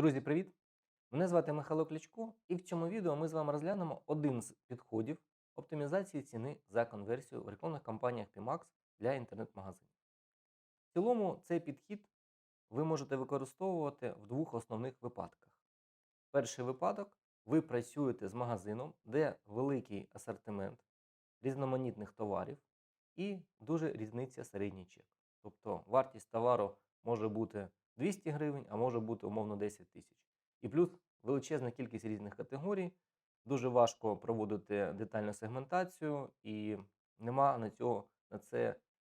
Друзі, привіт! Мене звати Михайло Кличко, і в цьому відео ми з вами розглянемо один з підходів оптимізації ціни за конверсію в рекламних кампаніях PMAX для інтернет-магазинів. В цілому цей підхід ви можете використовувати в двох основних випадках. Перший випадок ви працюєте з магазином, де великий асортимент різноманітних товарів і дуже різниця середній чек. Тобто вартість товару може бути 200 гривень, а може бути умовно 10 тисяч. І плюс величезна кількість різних категорій. Дуже важко проводити детальну сегментацію, і нема на цього на це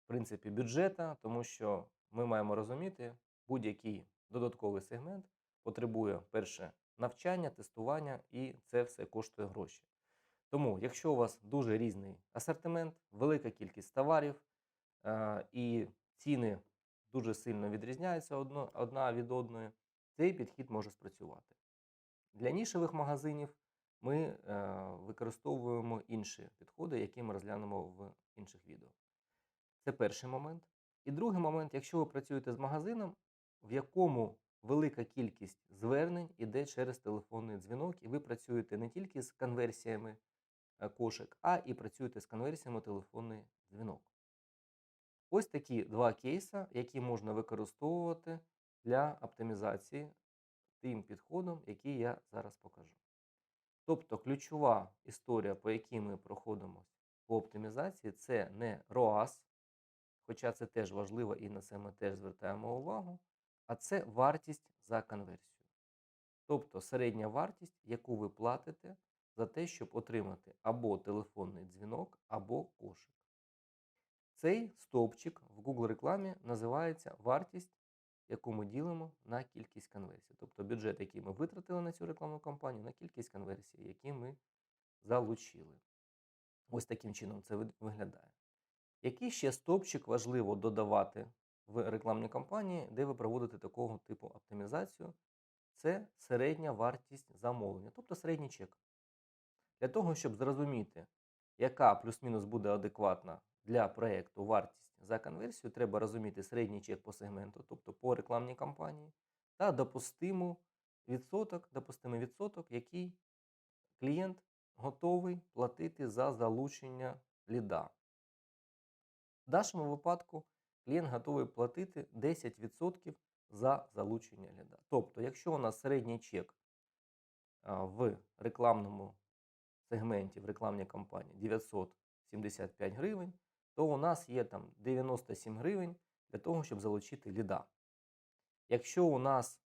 в принципі бюджета, тому що ми маємо розуміти, будь-який додатковий сегмент потребує перше навчання, тестування, і це все коштує гроші. Тому, якщо у вас дуже різний асортимент, велика кількість товарів е, і ціни дуже сильно відрізняються одна від одної, цей підхід може спрацювати. Для нішевих магазинів ми е, використовуємо інші підходи, які ми розглянемо в інших відео. Це перший момент. І другий момент, якщо ви працюєте з магазином, в якому велика кількість звернень іде через телефонний дзвінок, і ви працюєте не тільки з конверсіями е, кошик, а і працюєте з конверсіями телефонний дзвінок. Ось такі два кейси, які можна використовувати для оптимізації тим підходом, який я зараз покажу. Тобто ключова історія, по якій ми проходимо по оптимізації, це не ROAS, хоча це теж важливо і на це ми теж звертаємо увагу, а це вартість за конверсію. Тобто середня вартість, яку ви платите за те, щоб отримати або телефонний дзвінок, або кошик. Цей стовпчик в Google рекламі називається вартість, яку ми ділимо на кількість конверсій. Тобто бюджет, який ми витратили на цю рекламну кампанію, на кількість конверсій, які ми залучили. Ось таким чином це виглядає. Який ще стовпчик важливо додавати в рекламній кампанії, де ви проводите такого типу оптимізацію? Це середня вартість замовлення, тобто середній чек. Для того, щоб зрозуміти, яка плюс-мінус буде адекватна для проєкту вартість за конверсію, треба розуміти середній чек по сегменту, тобто по рекламній кампанії, та допустиму відсоток, допустимий відсоток, який клієнт готовий платити за залучення ліда. В нашому випадку клієнт готовий платити 10% за залучення ліда. Тобто, якщо у нас середній чек в рекламному сегменті, в рекламній кампанії 975 гривень, то у нас є там 97 гривень для того, щоб залучити ліда. Якщо у нас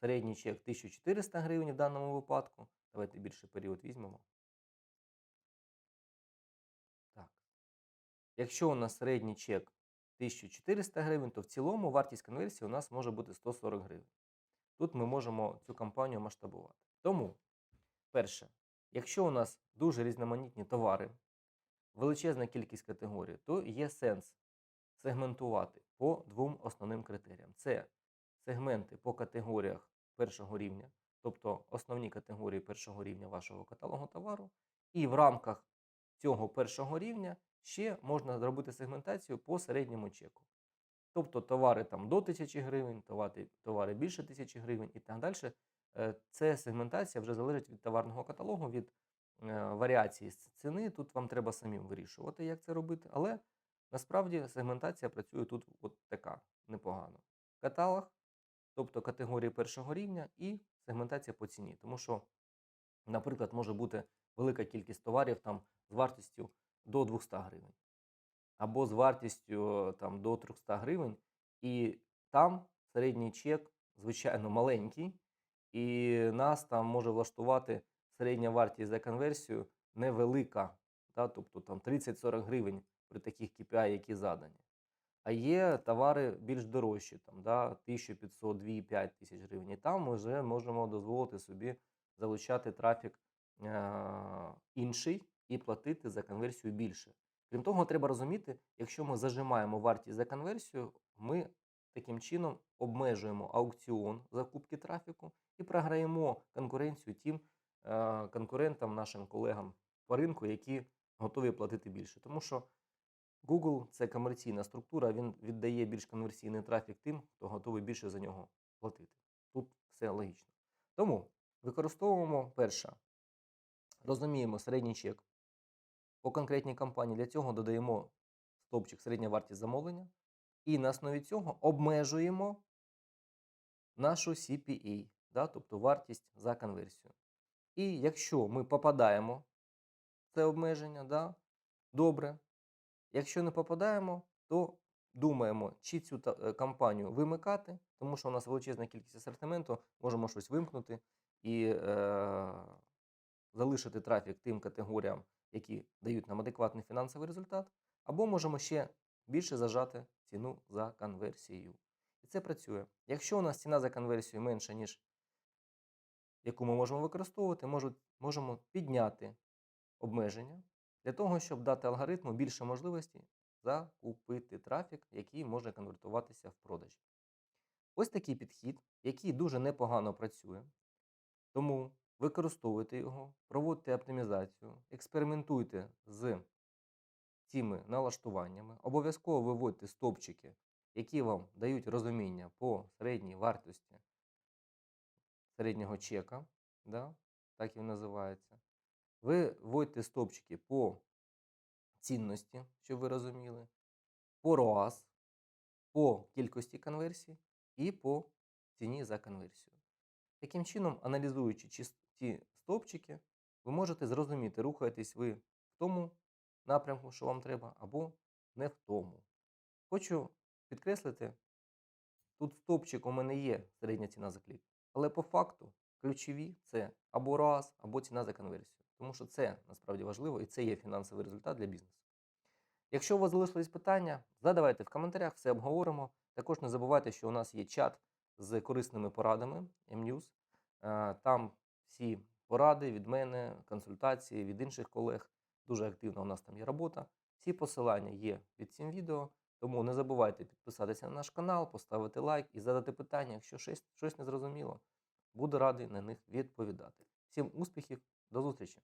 середній чек 1400 гривень в даному випадку, давайте більший період візьмемо. Так. Якщо у нас середній чек 1400 гривень, то в цілому вартість конверсії у нас може бути 140 гривень. Тут ми можемо цю кампанію масштабувати. Тому, перше, якщо у нас дуже різноманітні товари, величезна кількість категорій, то є сенс сегментувати по двом основним критеріям: це сегменти по категоріях першого рівня, тобто основні категорії першого рівня вашого каталогу товару, і в рамках цього першого рівня ще можна зробити сегментацію по середньому чеку. Тобто товари там до 1000 гривень, товари, товари більше 1000 гривень і так далі. Е, це сегментація вже залежить від товарного каталогу, від варіації з ціни. Тут вам треба самим вирішувати, як це робити. Але насправді сегментація працює тут от така непогано. Каталог, тобто категорії першого рівня, і сегментація по ціні. Тому що, наприклад, може бути велика кількість товарів там з вартістю до 200 гривень. Або з вартістю там, до 300 гривень, і там середній чек, звичайно, маленький, і нас там може влаштувати середня вартість за конверсію невелика, да, тобто там 30-40 гривень при таких KPI, які задані. А є товари більш дорожчі, там, да, 1500, 2, тисяч гривень. І там ми вже можемо дозволити собі залучати трафік е- інший і платити за конверсію більше. Крім того, треба розуміти, якщо ми зажимаємо вартість за конверсію, ми таким чином обмежуємо аукціон закупки трафіку і програємо конкуренцію тим конкурентам, нашим колегам по ринку, які готові платити більше. Тому що Google це комерційна структура, він віддає більш конверсійний трафік тим, хто готовий більше за нього платити. Тут все логічно. Тому використовуємо перше, розуміємо середній чек по конкретній компанії. Для цього додаємо стовпчик середня вартість замовлення. І на основі цього обмежуємо нашу CPA, да, тобто вартість за конверсію. І якщо ми попадаємо в це обмеження, да, добре. Якщо не попадаємо, то думаємо, чи цю е, кампанію вимикати, тому що у нас величезна кількість асортименту, можемо щось вимкнути і е, залишити трафік тим категоріям, які дають нам адекватний фінансовий результат, або можемо ще більше зажати ціну за конверсією. І це працює. Якщо у нас ціна за конверсію менша, ніж яку ми можемо використовувати, можуть, можемо підняти обмеження для того, щоб дати алгоритму більше можливостей закупити трафік, який може конвертуватися в продажі. Ось такий підхід, який дуже непогано працює. Тому використовуйте його, проводьте оптимізацію, експериментуйте з цими налаштуваннями. Обов'язково виводьте стопчики, які вам дають розуміння по середній вартості середнього чека, да, так він називається. Ви вводьте стопчики по цінності, щоб ви розуміли, по ROAS, по кількості конверсій і по ціні за конверсію. Таким чином, аналізуючи ці стовпчики, ви можете зрозуміти, рухаєтесь ви в тому напрямку, що вам треба, або не в тому. Хочу підкреслити, тут стовпчик у мене є середня ціна за клік, але по факту ключові це або ROAS, або ціна за конверсію. Тому що це насправді важливо і це є фінансовий результат для бізнесу. Якщо у вас залишились питання, задавайте в коментарях, все обговоримо. Також не забувайте, що у нас є чат з корисними порадами MNews. Е, Там всі поради від мене, консультації від інших колег. Дуже активна у нас там є робота. Всі посилання є під цим відео. Тому не забувайте підписатися на наш канал, поставити лайк і задати питання, якщо щось, щось не зрозуміло. Буду радий на них відповідати. Всім успіхів, до зустрічі!